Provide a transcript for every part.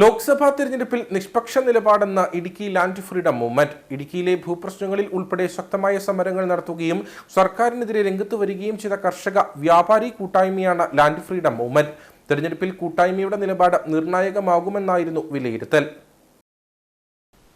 ലോക്സഭാ തിരഞ്ഞെടുപ്പിൽ നിഷ്പക്ഷ നിലപാടെന്ന ഇടുക്കി ലാൻഡ് ഫ്രീഡം മൂവ്മെന്റ്. ഇടുക്കിയിലെ ഭൂപ്രശ്നങ്ങളിൽ ഉൾപ്പെടെ ശക്തമായ സമരങ്ങൾ നടത്തുകയും സർക്കാരിനെതിരെ രംഗത്ത് വരികയും ചെയ്ത കർഷക വ്യാപാരി കൂട്ടായ്മയാണ് ലാൻഡ് ഫ്രീഡം മൂവ്മെന്റ്. തിരഞ്ഞെടുപ്പിൽ കൂട്ടായ്മയുടെ നിലപാട് നിർണായകമാകുമെന്നായിരുന്നു വിലയിരുത്തൽ.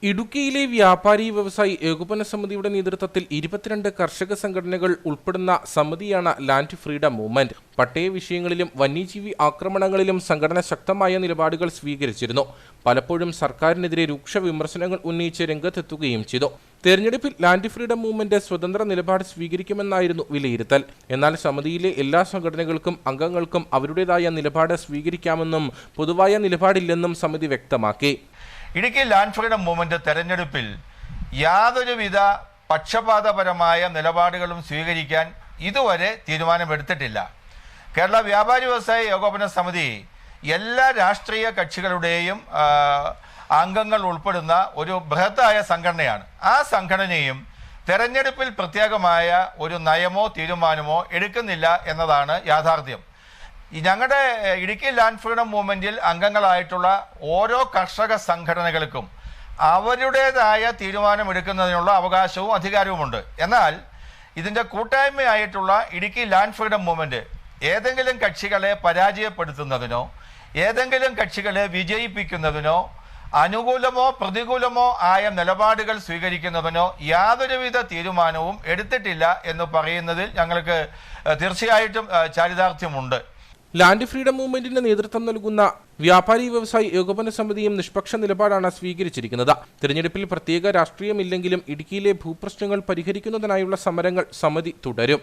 ഇടുക്കിയിലെ വ്യാപാരി വ്യവസായി ഏകോപന സമിതിയുടെ നേതൃത്വത്തിൽ ഇരുപത്തിരണ്ട് കർഷക സംഘടനകൾ ഉൾപ്പെടുന്ന സമിതിയാണ് ലാൻഡ് ഫ്രീഡം മൂവ്മെന്റ് പട്ടയ വിഷയങ്ങളിലും വന്യജീവി ആക്രമണങ്ങളിലും സംഘടന ശക്തമായ നിലപാടുകൾ സ്വീകരിച്ചിരുന്നു. പലപ്പോഴും സർക്കാരിനെതിരെ രൂക്ഷ വിമർശനങ്ങൾ ഉന്നയിച്ച് രംഗത്തെത്തുകയും ചെയ്തു. തെരഞ്ഞെടുപ്പിൽ ലാൻഡ് ഫ്രീഡം മൂവ്മെന്റ് സ്വതന്ത്ര നിലപാട് സ്വീകരിക്കുമെന്നായിരുന്നു വിലയിരുത്തൽ. എന്നാൽ സമിതിയിലെ എല്ലാ സംഘടനകൾക്കും അംഗങ്ങൾക്കും അവരുടേതായ നിലപാട് സ്വീകരിക്കാമെന്നും പൊതുവായ നിലപാടില്ലെന്നും സമിതി വ്യക്തമാക്കി. ഇടുക്കി ലാൻഡ് ഫ്രീഡം മൂവ്മെന്റ് തെരഞ്ഞെടുപ്പിൽ യാതൊരുവിധ പക്ഷപാതപരമായ നിലപാടുകളും സ്വീകരിക്കാൻ ഇതുവരെ തീരുമാനമെടുത്തിട്ടില്ല. കേരള വ്യാപാരി വ്യവസായ ഏകോപന സമിതി എല്ലാ രാഷ്ട്രീയ കക്ഷികളുടെയും അംഗങ്ങൾ ഉൾപ്പെടുന്ന ഒരു ബൃഹത്തായ സംഘടനയാണ്. ആ സംഘടനയും തെരഞ്ഞെടുപ്പിൽ പ്രത്യേകമായ ഒരു നയമോ തീരുമാനമോ എടുക്കുന്നില്ല എന്നതാണ് യാഥാർത്ഥ്യം. ഞങ്ങളുടെ ഇടുക്കി ലാൻഡ് ഫ്രീഡം മൂവ്മെന്റിൽ അംഗങ്ങളായിട്ടുള്ള ഓരോ കർഷക സംഘടനകൾക്കും അവരുടേതായ തീരുമാനമെടുക്കുന്നതിനുള്ള അവകാശവും അധികാരവുമുണ്ട്. എന്നാൽ ഇതിന്റെ കൂട്ടായ്മയായിട്ടുള്ള ഇടുക്കി ലാൻഡ് ഫ്രീഡം മൂവ്മെന്റ് ഏതെങ്കിലും കക്ഷികളെ പരാജയപ്പെടുത്തുന്നതിനോ ഏതെങ്കിലും കക്ഷികളെ വിജയിപ്പിക്കുന്നതിനോ അനുകൂലമോ പ്രതികൂലമോ ആയ നിലപാടുകൾ സ്വീകരിക്കുന്നതിനോ യാതൊരുവിധ തീരുമാനവും എടുത്തിട്ടില്ല എന്ന് പറയുന്നതിൽ ഞങ്ങൾക്ക് തീർച്ചയായിട്ടും ചാരിതാർത്ഥ്യമുണ്ട്. ലാൻഡ് ഫ്രീഡം മൂവ്മെന്റിന് നേതൃത്വം നൽകുന്ന വ്യാപാരി വ്യവസായി ഏകോപന സമിതിയും നിഷ്പക്ഷ നിലപാടാണ് സ്വീകരിച്ചിരിക്കുന്നത്. തിരഞ്ഞെടുപ്പിൽ പ്രത്യേക രാഷ്ട്രീയമില്ലെങ്കിലും ഇടുക്കിയിലെ ഭൂപ്രശ്നങ്ങൾ പരിഹരിക്കുന്നതിനായുള്ള സമരങ്ങൾ സമിതി തുടരും.